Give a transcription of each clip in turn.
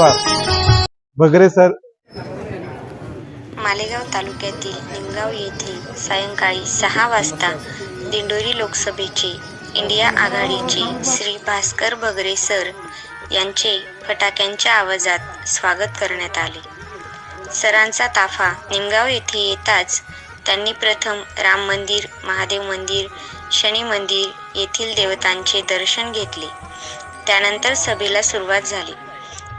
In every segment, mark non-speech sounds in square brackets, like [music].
उमेदवार बगरे सर. मालेगाव तालुक्यातील निमगाव येथे सायंकाळी सहा वाजता दिंडोरी लोकसभेचे इंडिया आघाडीचे श्री भास्कर बगरे सर यांचे फटाक्यांच्या आवाजात स्वागत करण्यात आले. सरांचा ताफा निमगाव येथे येताच त्यांनी प्रथम राम मंदिर महादेव मंदिर शनी मंदिर येथील देवतांचे दर्शन घेतले. त्यानंतर सभेला सुरुवात झाली.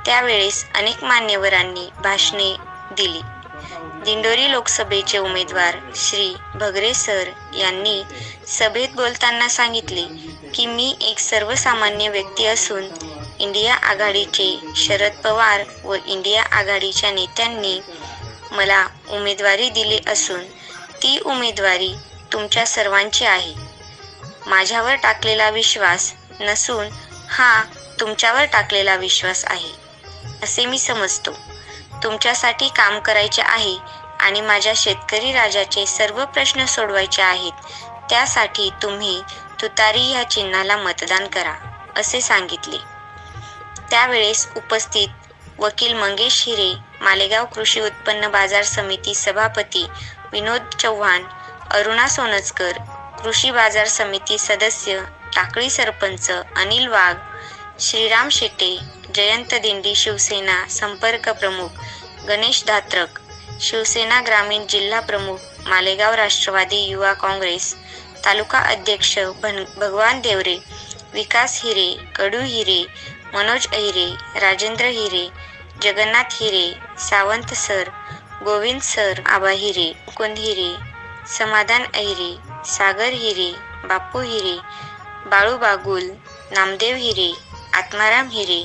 त्यावेळेस अनेक मान्यवरांनी भाषणे दिली. दिंडोरी लोकसभेचे उमेदवार श्री भगरे सर यांनी सभेत बोलताना सांगितले की मी एक सर्वसामान्य व्यक्ती असून इंडिया आघाडीचे शरद पवार व इंडिया आघाडीच्या नेत्यांनी मला उमेदवारी दिली असून ती उमेदवारी तुमच्या सर्वांची आहे. माझ्यावर टाकलेला विश्वास नसून हा तुमच्यावर टाकलेला विश्वास आहे. असे मी समजतो. तुमच्यासाठी काम करायचे आहे आणि माझ्या शेतकरी राजाचे सर्व प्रश्न सोडवायचे आहेत. त्यासाठी तुम्ही तुतारी ह्या चिन्हाला मतदान करा असे सांगितले. त्यावेळेस उपस्थित वकील मंगेश हिरे मालेगाव कृषी उत्पन्न बाजार समिती सभापती विनोद चव्हाण अरुणा सोनचकर कृषी बाजार समिती सदस्य टाकळी सरपंच अनिल वाघ श्रीराम शेटे जयंत दिंडी शिवसेना संपर्क प्रमुख गणेश धात्रक शिवसेना ग्रामीण जिल्हा प्रमुख मालेगाव राष्ट्रवादी युवा काँग्रेस तालुका अध्यक्ष भन भगवान देवरे विकास हिरे कडू हिरे मनोज अहिरे राजेंद्र हिरे जगन्नाथ हिरे सावंत सर गोविंद सर आबा हिरे मुकुंद हिरे समाधान अहिरे सागर हिरे बापू हिरे बाळू बागुल नामदेव हिरे आत्माराम हिरे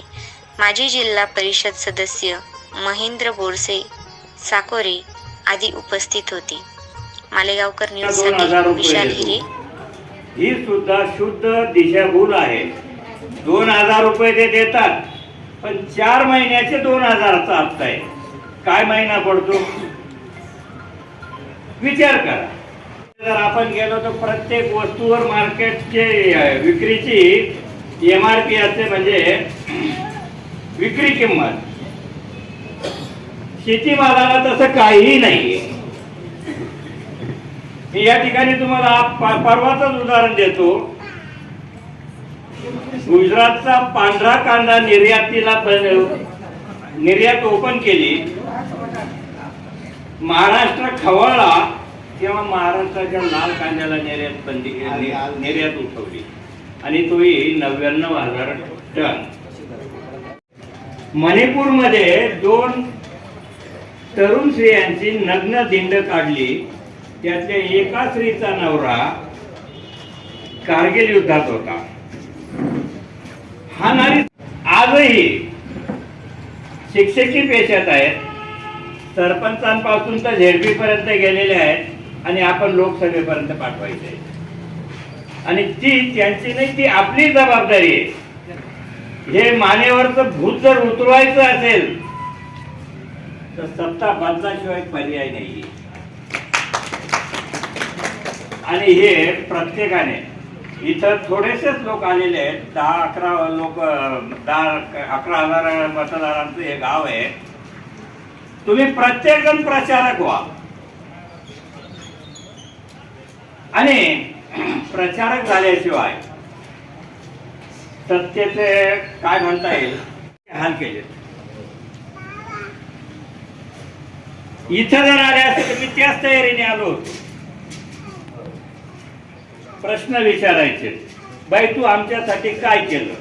माजी जिल्हा परिषद सदस्य महेंद्र बोरसे साकोरे आदी उपस्थित होते. मालेगावकर न्यूजसाठी रुपये विशाल. हिरे. ही सुद्धा शुद्ध दिशाभूल आहे. दोन हजार रुपये ते देतात पण चार महिन्याचे दोन हजाराचा हप्ता आहे. काय महिना पडतो? विचार करा. जर आपण गेलो तर प्रत्येक वस्तूवर मार्केटचे विक्रीची एम आर पी असते म्हणजे विक्री किंमत. शेतीमालाला तसं काहीही नाहीये. मी या ठिकाणी तुम्हाला परवाचंच उदाहरण देतो. गुजरातचा पांढरा कांदा निर्यातीला निर्यात ओपन केली. महाराष्ट्र खवळला तेव्हा महाराष्ट्राच्या लाल कांद्याला निर्यात बंदी निर्यात उठवली. आणि तोही नव्याण्णव हजार टन. मणिपूरमध्ये दोन तरुण स्त्रियांची नग्न दिंड काढली. त्यातल्या एका स्त्रीचा नवरा कारगिल युद्धात होता. हा नारी आजही शिक्षकी पेशात आहेत. सरपंचांपासून तर झेडपी पर्यंत गेलेले आहेत आणि आपण लोकसभेपर्यंत पाठवायचे आणि ती त्यांची नाही ती आपली जबाबदारी आहे. हे मानेवरचं भूत जर उतरवायचं असेल तर सत्ता बदलाशिवाय पर्याय नाही आणि हे प्रत्येकाने इथं थोडेसेच लोक आलेले आहेत. दहा अकरा लोक दहा अकरा हजार मतदारांचं हे गाव आहे. तुम्ही प्रत्येक जण प्रचारक व्हा. आणि [clears throat] प्रचारक झाल्याशिवाय सत्तेचे काय म्हणता येईल? हाल केले. इथं जर आले असते तर मी त्याच तयारीने आलो प्रश्न विचारायचे. बाई तू आमच्यासाठी काय केलं?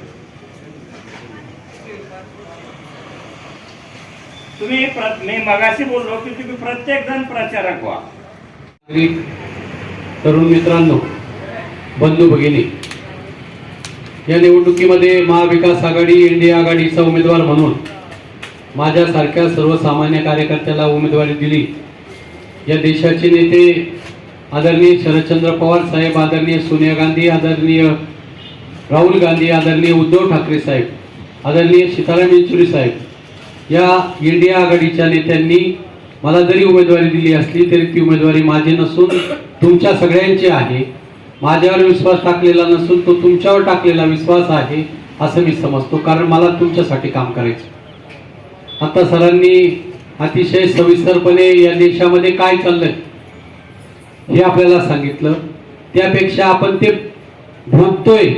तुम्ही प्र- मी मगाशी बोललो की तुम्ही प्रत्येक जण प्रचारक व्हा. तरुण मित्रांनो बंधू भगिनी या निवडणुकीमध्ये महाविकास आघाडी इंडिया आघाडीचा उमेदवार म्हणून माझ्यासारख्या सर्वसामान्य कार्यकर्त्याला उमेदवारी दिली. या देशाचे नेते आदरणीय शरदचंद्र पवार साहेब आदरणीय सोनिया गांधी आदरणीय राहुल गांधी आदरणीय उद्धव ठाकरे साहेब आदरणीय सीताराम येचुरी साहेब या इंडिया आघाडीच्या नेत्यांनी मला जरी उमेदवारी दिली असली तरी ती उमेदवारी माझी नसून तुमच्या सगळ्यांची आहे. माझ्यावर विश्वास टाकलेला नसून तो तुमच्यावर टाकलेला विश्वास आहे असं मी समजतो. कारण मला तुमच्यासाठी काम करायचं. आता सरांनी अतिशय सविस्तरपणे या देशामध्ये काय चाललंय हे आपल्याला सांगितलं. त्यापेक्षा आपण ते भोगतोय.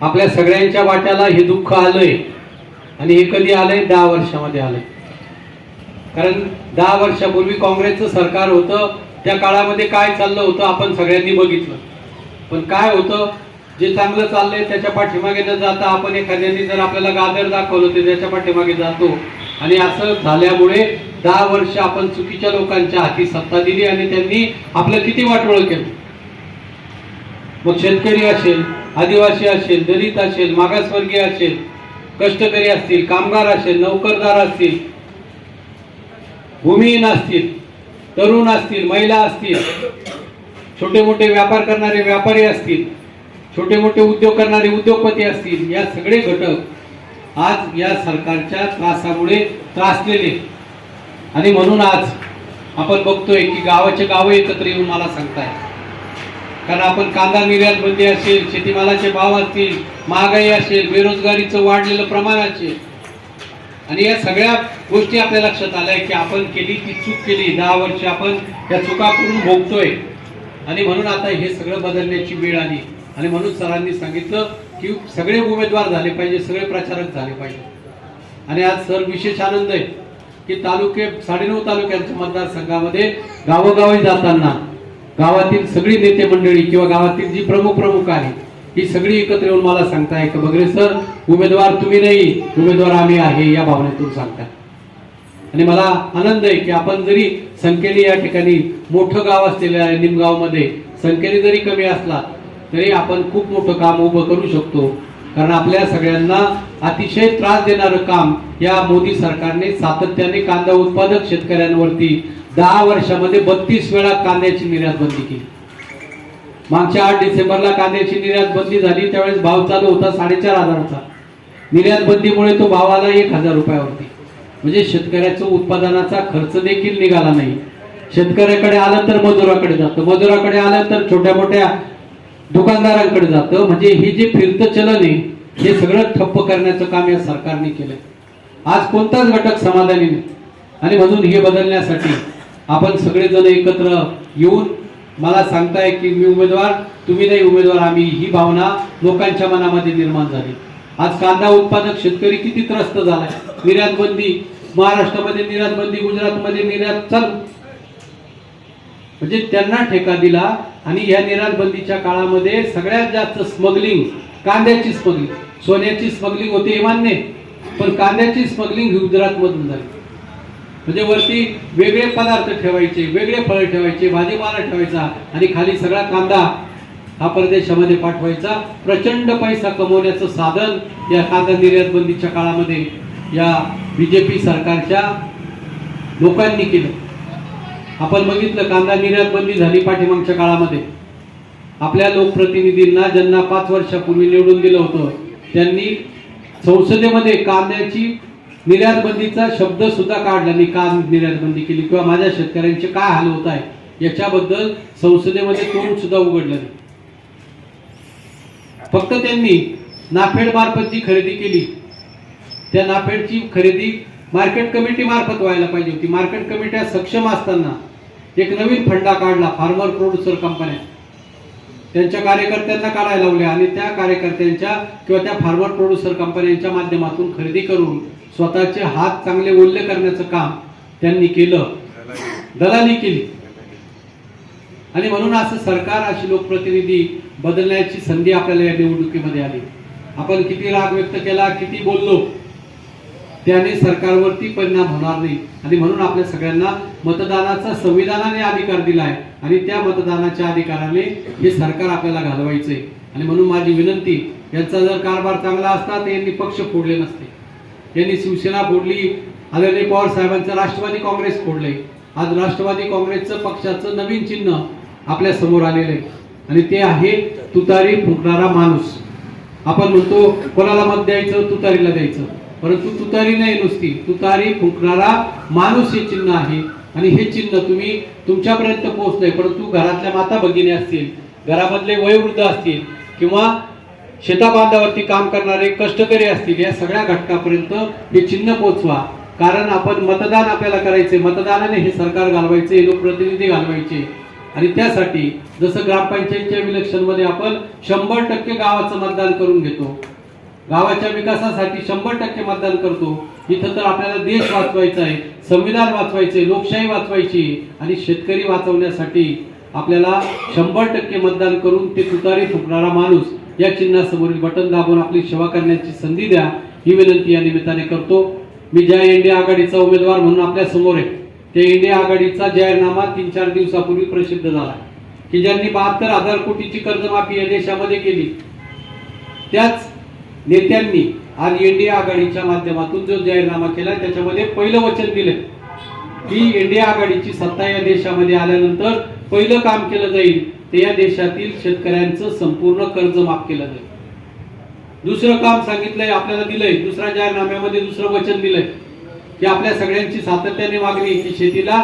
आपल्या सगळ्यांच्या वाट्याला हे दुःख आलंय. आणि हे कधी आलंय? दहा वर्षामध्ये आलंय. कारण दहा वर्षापूर्वी काँग्रेसचं सरकार होतं त्या काळामध्ये काय चाललं होतं आपण सगळ्यांनी बघितलं. पण काय होतं जे चांगलं चाललंय त्याच्या पाठीमागे न जाता आपण एखाद्याने जर आपल्याला गाजर दाखवलं ते त्याच्या पाठीमागे जातो. आणि असं झाल्यामुळे दहा वर्ष आपण चुकीच्या लोकांच्या हाती सत्ता दिली आणि त्यांनी आपलं किती वाटोळ केलं. मग शेतकरी असेल आदिवासी असेल दलित असेल मागासवर्गीय असेल कष्टकरी असतील कामगार असेल नोकरदार असतील भूमिहीन असतील तरुण असतील महिला असतील छोटे मोठे व्यापार करणारे व्यापारी असतील छोटे मोठे उद्योग करणारे उद्योगपती असतील या सगळे घटक आज या सरकारच्या त्रासामुळे त्रासलेले आणि म्हणून आज आपण बघतोय की गावाचे गावं एकत्र येऊन मला सांगताय कारण आपण कांदा निर्यात बंदी असेल शेतीमालाचे भाव असतील महागाई असेल बेरोजगारीचं वाढलेलं प्रमाण असेल आणि या सगळ्या गोष्टी आपल्या लक्षात आल्या की आपण केली ती चूक केली. दहा वर्ष आपण या चुका करून भोगतोय. आणि म्हणून आता हे सगळं बदलण्याची वेळ आली. आणि म्हणून सरांनी सांगितलं की सगळे उमेदवार झाले पाहिजे सगळे प्रचारक झाले पाहिजे. आणि आज सर विशेष आनंद आहे की तालुके साडेनऊ तालुक्यांच्या मतदारसंघामध्ये गावोगावी जाताना गावातील सगळी नेते मंडळी किंवा गावातील जी प्रमुख प्रमुख आहे ही सगळी एकत्र येऊन मला सांगताय का बगरे सर उमेदवार तुम्ही नाही उमेदवार आम्ही आहे या भावनेतून सांगताय. आणि मला आनंद आहे की आपण जरी संख्येने या ठिकाणी मोठं गाव असलेलं आहे निमगावमध्ये संख्येने जरी कमी असला तरी आपण खूप मोठं काम उभं करू शकतो. कारण आपल्या सगळ्यांना अतिशय त्रास देणारं काम या मोदी सरकारने सातत्याने कांदा उत्पादक शेतकऱ्यांवरती दहा वर्षामध्ये बत्तीस वेळा कांद्याची निर्यात बंदी केली. मागच्या आठ डिसेंबरला कांद्याची निर्यात बंदी झाली. त्यावेळेस भाव चालू होता साडेचार हजाराचा. निर्यात बंदीमुळे तो भाव आला एक हजार रुपयावरती. म्हणजे शेतकऱ्याचं उत्पादनाचा खर्च देखील निघाला नाही. शेतकऱ्याकडे आलं तर मजुराकडे जातं. मजुराकडे आलं तर छोट्या मोठ्या दुकानदारांकडे जातं. म्हणजे हे जे फिरतं चलन आहे हे सगळं ठप्प करण्याचं काम या सरकारने केलंय. आज कोणताच घटक समाधानी नाही. आणि म्हणून हे बदलण्यासाठी आपण सगळेजण एकत्र येऊन मला सांगताय की मी उमेदवार तुम्ही नाही उमेदवार आम्ही ही भावना लोकांच्या मनामध्ये निर्माण झाली. आज कांदा उत्पादक शेतकरी किती त्रस्त झालाय. निर्यात बंदी महाराष्ट्रामध्ये निर्यात बंदी गुजरातमध्ये निर्यात चल म्हणजे त्यांना ठेका दिला आणि या निर्यात बंदीच्या काळामध्ये सगळ्यात जास्त स्मगलिंग कांद्याची स्मगलिंग सोन्याची स्मगलिंग होती हे मान्य पण कांद्याची स्मगलिंग गुजरातमधून झाली. म्हणजे वरती वेगळे पदार्थ ठेवायचे वेगळे फळं ठेवायचे भाजीपाला ठेवायचा आणि खाली सगळा कांदा हा परदेशामध्ये पाठवायचा. प्रचंड पैसा कमवण्याचं साधन या कांदा निर्यात बंदीच्या काळामध्ये या बीजेपी सरकारच्या लोकांनी केलं. आपण बघितलं कांदा निर्यात बंदी झाली पाठीमागच्या काळामध्ये. आपल्या लोकप्रतिनिधींना ज्यांना पाच वर्षापूर्वी निवडून दिलं होतं त्यांनी संसदेमध्ये कांद्याची निर्यातबंदीचा शब्द सुद्धा काढला. मी का निर्यातबंदी केली? किंवा माझ्या शेतकऱ्यांचे काय हाल होत आहे? याच्याबद्दल संसदेमध्ये तोंड सुद्धा उघडलं नाही. फक्त त्यांनी नाफेड मार्फत जी खरेदी केली. त्या नाफेडची खरेदी मार्केट कमिटी मार्फत व्हायला पाहिजे होती. मार्केट कमिट्या सक्षम असताना एक नवीन फंडा काढला फार्मर प्रोड्युसर कंपन्या. त्यांच्या कार्यकर्त्यांना काढायला लावल्या आणि त्या कार्यकर्त्यांच्या किंवा त्या फार्मर प्रोड्युसर कंपन्यांच्या माध्यमातून खरेदी करून स्वतःचे हात चांगले ओल्ले करण्याचं काम त्यांनी केलं. दलाली केली. आणि म्हणून असं सरकार अशी लोकप्रतिनिधी बदलण्याची संधी आपल्याला या निवडणुकीमध्ये आली. आपण किती राग व्यक्त केला किती बोललो त्याने सरकारवरती परिणाम होणार नाही. आणि म्हणून आपल्या सगळ्यांना मतदानाचा संविधानाने अधिकार दिला आहे आणि त्या मतदानाच्या अधिकाराने हे सरकार आपल्याला घालवायचंय. आणि म्हणून माझी विनंती यांचा जर कारभार चांगला असता तर यांनी पक्ष फोडले नसते. यांनी शिवसेना फोडली आदरणीय पवार साहेबांचं राष्ट्रवादी काँग्रेस फोडलंय. आज राष्ट्रवादी काँग्रेसचं पक्षाचं नवीन चिन्ह आपल्यासमोर आलेलं आहे आणि ते आहे तुतारी फुंकणारा माणूस. आपण म्हणतो कोणाला मत द्यायचं? तुतारीला द्यायचं. परंतु तुतारी नाही नुसती तुतारी फुंकणारा माणूस हे चिन्ह आहे. आणि हे चिन्ह तुम्ही तुमच्यापर्यंत पोहोचलंय. परंतु घरातल्या माता भगिनी असतील घरामधले वयोवृद्ध असतील किंवा शेताबांधावरती काम करणारे कष्टकरी असतील या सगळ्या घटकापर्यंत हे चिन्ह पोचवा. कारण आपण मतदान आपल्याला करायचे मतदानाने हे सरकार घालवायचे हे लोकप्रतिनिधी घालवायचे. आणि त्यासाठी जसं ग्रामपंचायतच्या इलेक्शनमध्ये आपण शंभर टक्के गावाचं मतदान करून घेतो. गावाच्या विकासासाठी शंभर टक्के मतदान करतो. इथं तर आपल्याला देश वाचवायचा आहे संविधान वाचवायचे लोकशाही वाचवायची. आणि शेतकरी वाचवण्यासाठी आपल्याला शंभर टक्के मतदान करून ते तुतारी फुकणारा माणूस या चिन्हासमोरील बटन दाबून आपली सेवा करण्याची संधी द्या. ही विनंती या निमित्ताने करतो. मी ज्या इंडिया आघाडीचा उमेदवार म्हणून आपल्यासमोर आहे. त्या इंडिया आघाडीचा जाहीरनामा तीन चार दिवसापूर्वी प्रसिद्ध झाला. की ज्यांनी बहात्तर हजार कोटीची कर्जमाफी या देशामध्ये केली त्याच नेत्यांनी आज इंडिया आघाडीच्या माध्यमातून जो जाहीरनामा केला त्याच्यामध्ये पहिलं वचन दिलं. की इंडिया आघाडीची सत्ता या देशामध्ये आल्यानंतर पहिलं काम केलं जाईल. ते या देशातील शेतकऱ्यांचं संपूर्ण कर्ज माफ केलं जाईल दुसरं काम सांगितलंय आपल्याला दिलंय दुसऱ्या जाहीरनाम्यामध्ये दुसरं वचन दिलंय की आपल्या सगळ्यांची सातत्याने मागणी की शेतीला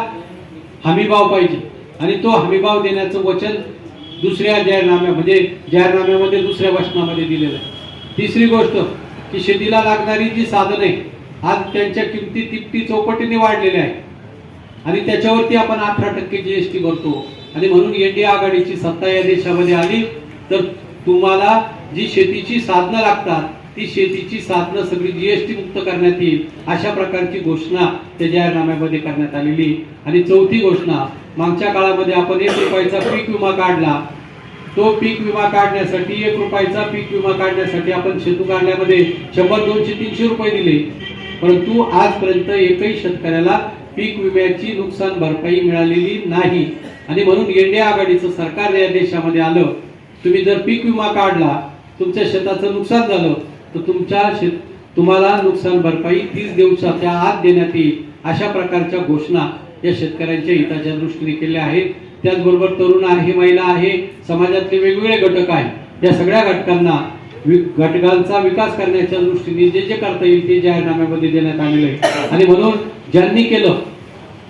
हमीभाव पाहिजे. आणि तो हमीभाव देण्याचं वचन दुसऱ्या जाहीरनाम्यामध्ये म्हणजे जाहीरनाम्यामध्ये दुसऱ्या वचनामध्ये दिलेलं आहे. तिसरी गोष्ट की शेतीला लागणारी जी साधने आज त्यांच्या किमती तिपटी चौपटीने वाढलेल्या आहेत. आणि त्याच्यावरती आपण अठरा टक्के जीएसटी भरतो. आणि म्हणून इंडिया आघाडीची सत्ता या देशामध्ये आली तर तुम्हाला जी शेतीची साधनं लागतात ती शेतीची साधनं सगळी जीएसटी मुक्त करण्यात येईल अशा प्रकारची घोषणा त्या जाहीरनाम्यामध्ये करण्यात आलेली. आणि चौथी घोषणा मागच्या काळामध्ये आपण एक रुपयाचा पीक विमा काढला. तो पीक विमा काढण्यासाठी एक रुपयाचा पीक विमा काढण्यासाठी आपण शेतू काढण्यामध्ये शंभर दोनशे तीनशे रुपये दिले. परंतु आजपर्यंत एकही शेतकऱ्याला पीक विम्याची नुकसान भरपाई मिळालेली नाही. आणि म्हणून इंडिया आघाडीचं सरकार या देशामध्ये आलं तुम्ही जर पीक विमा काढला तुमच्या शेताचं नुकसान झालं तर तुमच्या शेत तुम्हाला नुकसान भरपाई तीस दिवसाच्या आत देण्यात येईल अशा प्रकारच्या घोषणा या शेतकऱ्यांच्या हिताच्या दृष्टीने केल्या आहेत. त्याचबरोबर तरुण आहे महिला आहे समाजातले वेगवेगळे घटक आहेत. या सगळ्या घटकांना घटकांचा विकास करण्याच्या दृष्टीने जे जे करता येईल ते जाहीरनाम्यामध्ये देण्यात आलेलं आहे. आणि म्हणून ज्यांनी केलं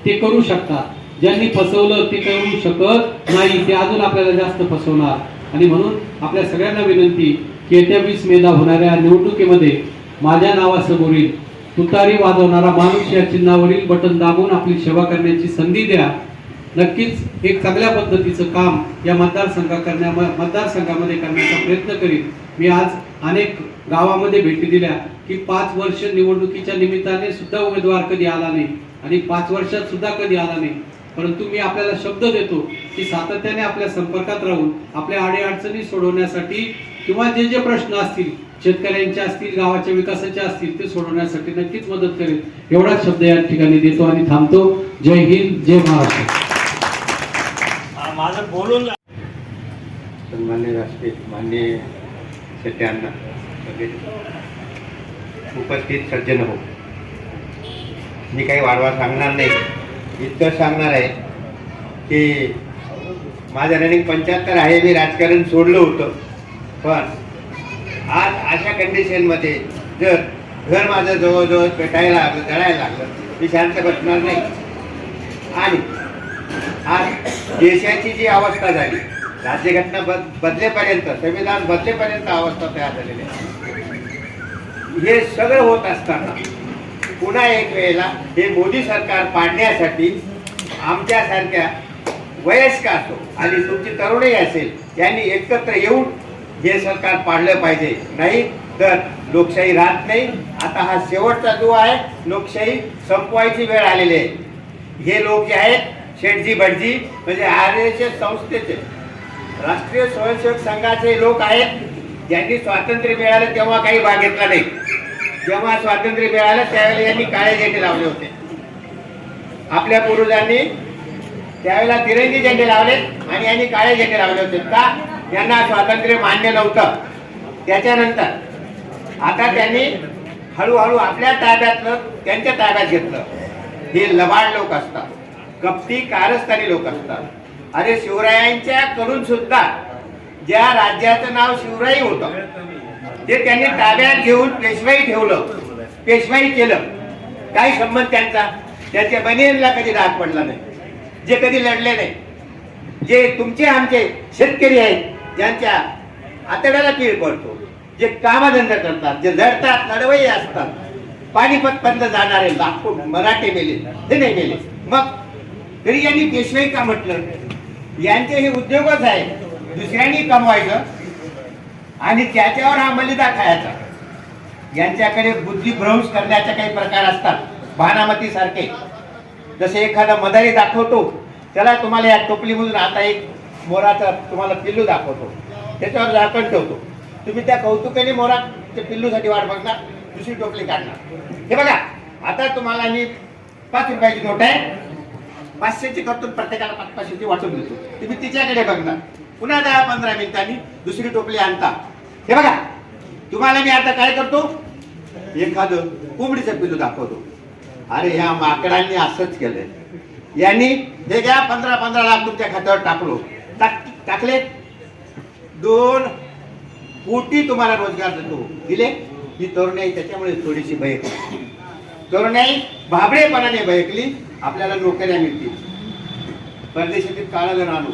ते करू शकतात. ज्यांनी फसवलं ते करू शकत नाही ते अजून आपल्याला जास्त फसवणार. आणि म्हणून आपल्या सगळ्यांना विनंती की येत्या वीस मेला होणाऱ्या निवडणुकीमध्ये माझ्या नावासमोरील तुतारी वाजवणारा माणूस या चिन्हावरील बटन दाबून आपली सेवा करण्याची संधी द्या. नक्कीच एक चांगल्या पद्धतीचं काम या मतदारसंघा करण्या मतदारसंघामध्ये करण्याचा प्रयत्न करीन. मी आज अनेक गावामध्ये भेटी दिल्या की पाच वर्ष निवडणुकीच्या निमित्ताने सुद्धा उमेदवार कधी आला नाही आणि पाच वर्षात सुद्धा कधी आला नाही. परंतु मी आपल्याला शब्द देतो की सातत्याने आपल्या संपर्कात राहून आपल्या अडीअडचणी सोडवण्यासाठी किंवा जे जे प्रश्न असतील शेतकऱ्यांचे असतील गावाच्या विकासाचे असतील ते सोडवण्यासाठी नक्कीच मदत करेल. एवढाच शब्द या ठिकाणी देतो आणि थांबतो. जय हिंद जय महाराष्ट्र. माझं बोलून सन्मान्य राष्ट्रीय मान्य सत्यांना उपस्थित सज्जन हो. मी काही वाढवा सांगणार नाही. इतकं सांगणार आहे की माझं रनिंग पंच्याहत्तर आहे मी राजकारण सोडलं होतं. पण आज अशा कंडिशनमध्ये जर घर माझं जवळजवळ पेटायला लागलं जळायला लागलं मी शांत बसणार नाही. आणि आज देशाची जी अवस्था झाली राज्यघटना बद बदलेपर्यंत संविधान बदलेपर्यंत अवस्था तयार झालेली आहे. हे सगळं होत असताना पुन्हा एक वेळेला हे मोदी सरकार पाडण्यासाठी आमच्यासारख्या वयस्क असो आणि तुमची तरुणही असेल यांनी एकत्र येऊन हे सरकार पाडलं पाहिजे. नाही तर लोकशाही राहत नाही. आता हा शेवटचा जो आहे लोकशाही संपवायची वेळ आलेली आहे. हे लोक जे आहेत शेठजी भटजी म्हणजे आर एस एस संस्थेचे राष्ट्रीय स्वयंसेवक संघाचे लोक आहेत ज्यांनी स्वातंत्र्य मिळालं तेव्हा काही भाग घेतला नाही. जेव्हा स्वातंत्र्य मिळालं त्यावेळेला यांनी काळे झेंडे लावले होते. आपल्या पूर्वजांनी त्यावेळेला तिरंगी झेंडे लावले आणि यांनी काळे झेंडे लावले होते. का? यांना स्वातंत्र्य मान्य नव्हतं. त्याच्यानंतर आता त्यांनी हळूहळू आपल्या ताब्यातलं त्यांच्या ताब्यात घेतलं. हे लबाड लोक असतात. कपटी कारस्थानी लोक असतात. अरे शिवरायांच्या कडून सुद्धा ज्या राज्याचं नाव शिवराई होतं ते त्यांनी ताब्यात घेऊन पेशवाई ठेवलं पेशवाई केलं काय संबंध त्यांचा? त्यांच्या बनियनला कधी राग पडला नाही जे कधी लढले नाही. जे तुमचे आमचे शेतकरी आहेत ज्यांच्या आतड्याला कीळ पडतो जे कामधंदा करतात जे लढतात लढवई असतात पाणीपत बंद जाणारे लाखो मराठे मेले ते नाही मेले. मग तरी यांनी पेशवाई का म्हटलं? यांचे हे उद्योगच आहे दुसऱ्यांनी कमवायचं आणि त्याच्यावर हा मलिदा खायचा यांच्याकडे बुद्धिभ्रंश करण्याचे काही प्रकार असतात. भानामती सारखे. जसे एखादा मदारी दाखवतो त्याला तुम्हाला या टोपलीमधून आता एक मोराचा तुम्हाला पिल्लू दाखवतो. त्याच्यावर झाकण ठेवतो. तुम्ही त्या कौतुकाने मोराच्या पिल्लूसाठी वाट बघणार दुसरी टोपली काढणार. हे बघा आता तुम्हाला मी पाच रुपयाची नोट आहे. पाचशेची करतो प्रत्येकाला पाच पाचशेची वाटून देतो. तुम्ही तिच्याकडे बघणार. पुन्हा दहा पंधरा मिनिटांनी दुसरी टोपली आणता. हे बघा तुम्हाला मी आता काय करतो? एखादं कोंबडीचं पिलू दाखवतो. अरे ह्या माकडांनी असंच केलंय. यांनी हे घ्या पंधरा पंधरा लाख तुमच्या खात्यावर टाकलो. टाक टाकले? दोन कोटी तुम्हाला रोजगार देतो. दिले? ही तरुणाई त्याच्यामुळे थोडीशी भयकली तरुणाई भाबडेपणाने भयकली आपल्याला नोकऱ्या मिळतील. परदेशातील काळं जर आणू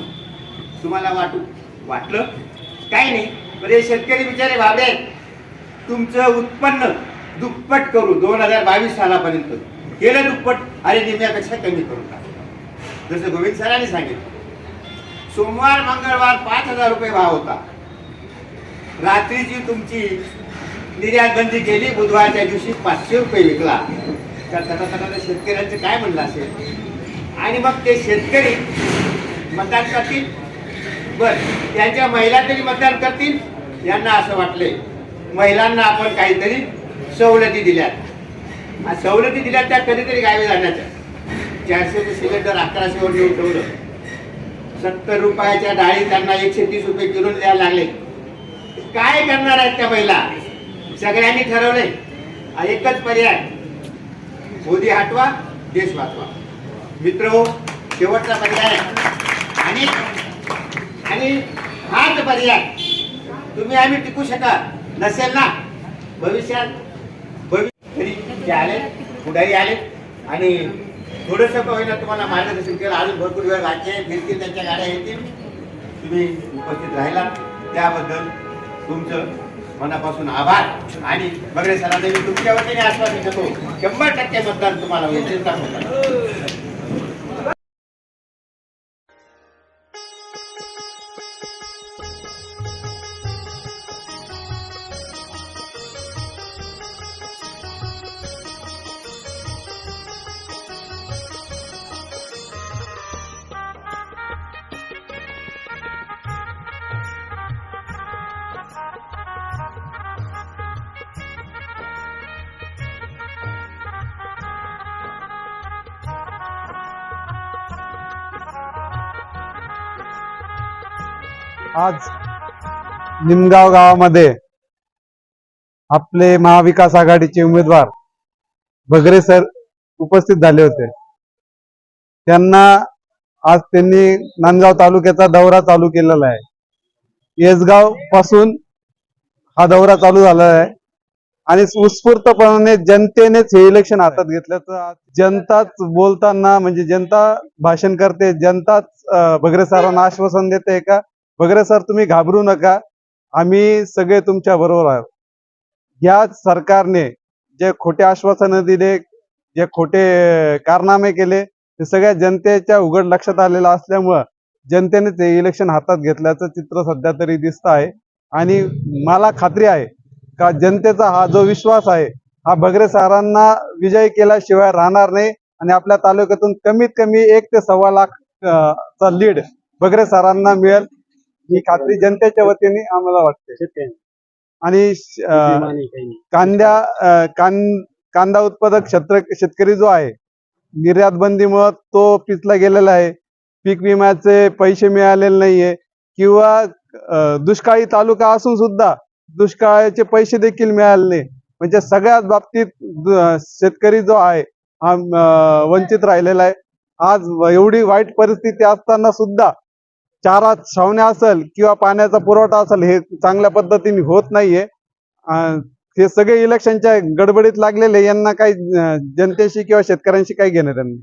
तुम्हाला वाटू वाटलं? काय नाही. पण हे शेतकरी बिचारे भाबडे तुमचं उत्पन्न दुप्पट करू दोन हजार बावीस सालापर्यंत. केलं दुप्पट? आणि निम्यापेक्षा कमी करू का? जसं गोविंद सरांनी सांगितलं. सोमवार मंगळवार पाच हजार रुपये भाव होता. रात्रीची तुमची निर्यात बंदी केली बुधवारच्या दिवशी पाचशे रुपये विकला. त्या तटातटाला शेतकऱ्यांचं काय म्हणलं असेल? आणि मग ते शेतकरी मतदान करतील बर त्यांच्या महिला तरी मतदान करतील? यांना असं वाटले महिलांना आपण काहीतरी सवलती दिल्यात. सवलती दिल्यात त्या कधीतरी गावी जाण्याच्या. चारशेचं सिलेंडर अकराशेवर नेऊन ठेवलं. सत्तर रुपयाच्या डाळी त्यांना एकशे तीस रुपये किलो द्यायला लागले. काय करणार आहेत त्या महिला? सगळ्यांनी ठरवलंय. हा एकच पर्याय. मोदी हटवा देश वाचवा. मित्र हो शेवटचा पर्याय. आणि आणि हाच पर्याय. तुम्ही आम्ही टिकू शका नसेल ना? भविष्यात भविष्य आले पुढारी आले आणि थोडंसं का होईना तुम्हाला मार्गदर्शन केलं अजून भरपूर वेळ बाकी फिरतील त्यांच्या गाड्या येतील. तुम्ही उपस्थित राहिला. त्याबद्दल तुमचं मनापासून आभार. आणि बगडे सरांना मी तुमच्या वतीने आश्वासन देतो शंभर टक्के मतदान तुम्हाला होईल. आज निमगाव गावामध्ये आपले महाविकास आघाडीचे उमेदवार बगरे सर उपस्थित झाले होते. त्यांना आज त्यांनी नांदगाव तालुक्याचा दौरा चालू केलेला आहे. येसगावपासून हा दौरा चालू झाला आहे. आणि उत्स्फूर्तपणे जनतेनेच हे इलेक्शन हातात घेतल्याचं जनताच बोलताना म्हणजे जनता भाषण करते जनताच अं, बगरे सरांना आश्वासन देते का वगैरे सर तुम्ही घाबरू नका. आम्ही सगळे तुमच्या बरोबर आहोत. या सरकारने जे खोटे आश्वासनं दिले जे खोटे कारनामे केले ते सगळ्या जनतेच्या उघड लक्षात आलेलं असल्यामुळं जनतेने ते इलेक्शन हातात घेतल्याचं चित्र सध्या तरी दिसत आहे. आणि मला खात्री आहे का जनतेचा हा जो विश्वास आहे हा भगरे सरांना विजय केल्याशिवाय राहणार नाही आणि आपल्या तालुक्यातून कमीत कमी एक ते सव्वा लाख चा लीड भगरे सरांना मिळेल. ही खात्री जनतेच्या वतीने आम्हाला वाटते. आणि कांद्या कांदा उत्पादक क्षेत्र शेतकरी जो आहे निर्यात बंदीमुळे तो पिचला गेलेला आहे. पीक विम्याचे पैसे मिळालेले नाहीये. किंवा दुष्काळी तालुका असून सुद्धा दुष्काळाचे पैसे देखील मिळाले नाही. म्हणजे सगळ्याच बाबतीत शेतकरी जो आहे हा वंचित राहिलेला आहे. आज एवढी वाईट परिस्थिती असताना सुद्धा चारा छावण्या असेल किंवा पाण्याचा पुरवठा असेल हे चांगल्या पद्धतीने होत नाहीये. हे सगळे इलेक्शनच्या गडबडीत लागलेले यांना काही जनतेशी किंवा शेतकऱ्यांशी काही घेणं त्यांनी